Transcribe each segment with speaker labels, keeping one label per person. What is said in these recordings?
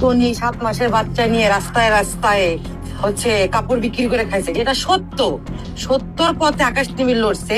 Speaker 1: Tony সাত মাসের বাচ্চা নিয়ে রাস্তায় রাস্তায় হচ্ছে কাপড় বিক্রি করে খাইছে। এটা সত্য। সত্যর পথে আকাশ নিবিড় লড়ছে।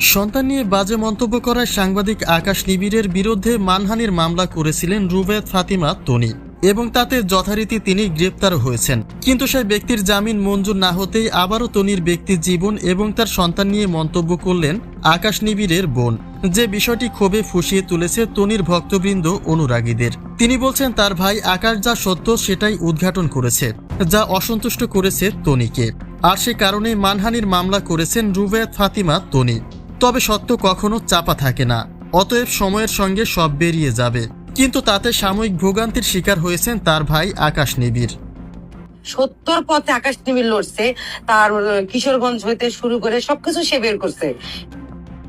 Speaker 2: সন্তান নিয়ে বাজে মন্তব্য করায় সাংবাদিক আকাশ নিবিড়ের বিরুদ্ধে মানহানির মামলা করেছিলেন রুবেদ ফাতিমা, তনি। এবং তাতে যথারীতি তিনি গ্রেপ্তার হয়েছেন। কিন্তু সেই ব্যক্তির জামিন মঞ্জুর না হতেই আবারও তনির ব্যক্তির জীবন এবং তার সন্তান নিয়ে মন্তব্য করলেন আকাশ নিবিড়ের বোন। যে বিষয়টি ক্ষোভে ফুসিয়ে তুলেছে তনির ভক্তবৃন্দ অনুরাগীদের। তিনি বলছেন, তার ভাই আকাশ যা সত্য সেটাই উদ্ঘাটন করেছে, যা অসন্তুষ্ট করেছে তনিকে। আর সে কারণে মানহানির মামলা করেছেন রুবেয়াত ফাতিমা তনি। তবে সত্য কখনো চাপা থাকে না, অতএব সময়ের সঙ্গে সব বেরিয়ে যাবে। কিন্তু তাতে সাময়িক ভোগান্তির শিকার হয়েছেন তার ভাই আকাশ নিবিড়।
Speaker 1: সত্যর পথে আকাশ টিভি লড়ছে তার কিশোরগঞ্জ হইতে শুরু করে সবকিছু সে বের করছে।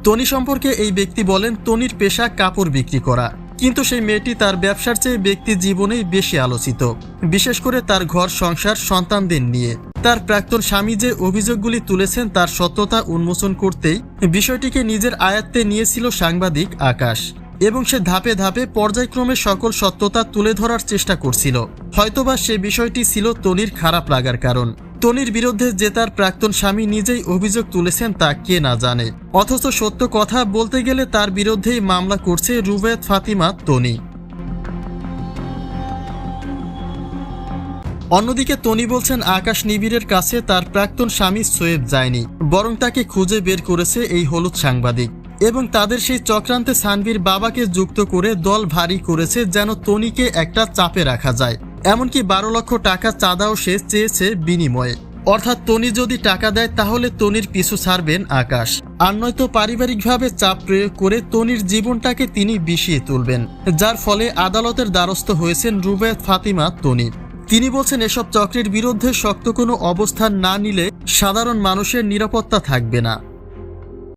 Speaker 2: তনি সম্পর্কে এই ব্যক্তি বলেন তনির পেশা কাপড় বিক্রি করা। কিন্তু সেই মেয়েটি তার ব্যবসার চেয়ে ব্যক্তি জীবনেই বেশি আলোচিত। বিশেষ করে তার ঘর সংসার সন্তানদের নিয়ে। তার প্রাক্তন স্বামী যে অভিযোগগুলি তুলেছেন তার সত্যতা উন্মোচন করতেই বিষয়টিকে নিজের আয়ত্তে নিয়েছিল সাংবাদিক আকাশ। এবং সে ধাপে ধাপে পর্যায়ক্রমে সকল সত্যতা তুলে ধরার চেষ্টা করছিল। হয়তোবা সে বিষয়টি ছিল তনির খারাপ লাগার কারণ। তনির বিরুদ্ধে যে তার প্রাক্তন স্বামী নিজেই অভিযোগ তুলেছেন তা কে না জানে। অথচ সত্য কথা বলতে গেলে তার বিরুদ্ধেই মামলা করছে রুবেদ ফাতিমা, তনি। অন্যদিকে তনি বলছেন, আকাশ নিবিড়ের কাছে তার প্রাক্তন স্বামী সোয়েব যায়নি বরং তাকে খুঁজে বের করেছে এই হলুদ সাংবাদিক। এবং তাদের সেই চক্রান্তে সানভীর বাবাকে যুক্ত করে দল ভারী করেছে যেন তনিকে একটা চাপে রাখা যায়। এমনকি বারো লক্ষ টাকা চাঁদাও সে চেয়েছে বিনিময়ে। অর্থাৎ তনি যদি টাকা দেয়, তাহলে তনির পিছু ছাড়বেন আকাশ। আর নয়তো পারিবারিকভাবে চাপ প্রয়োগ করে তনির জীবনটাকে তিনি বিষিয়ে তুলবেন, যার ফলে আদালতের দ্বারস্থ হয়েছেন রুবেদ ফাতিমা তনি। তিনি বলছেন, এসব চক্রের বিরুদ্ধে শক্ত কোনো অবস্থান না নিলে সাধারণ মানুষের নিরাপত্তা থাকবে না।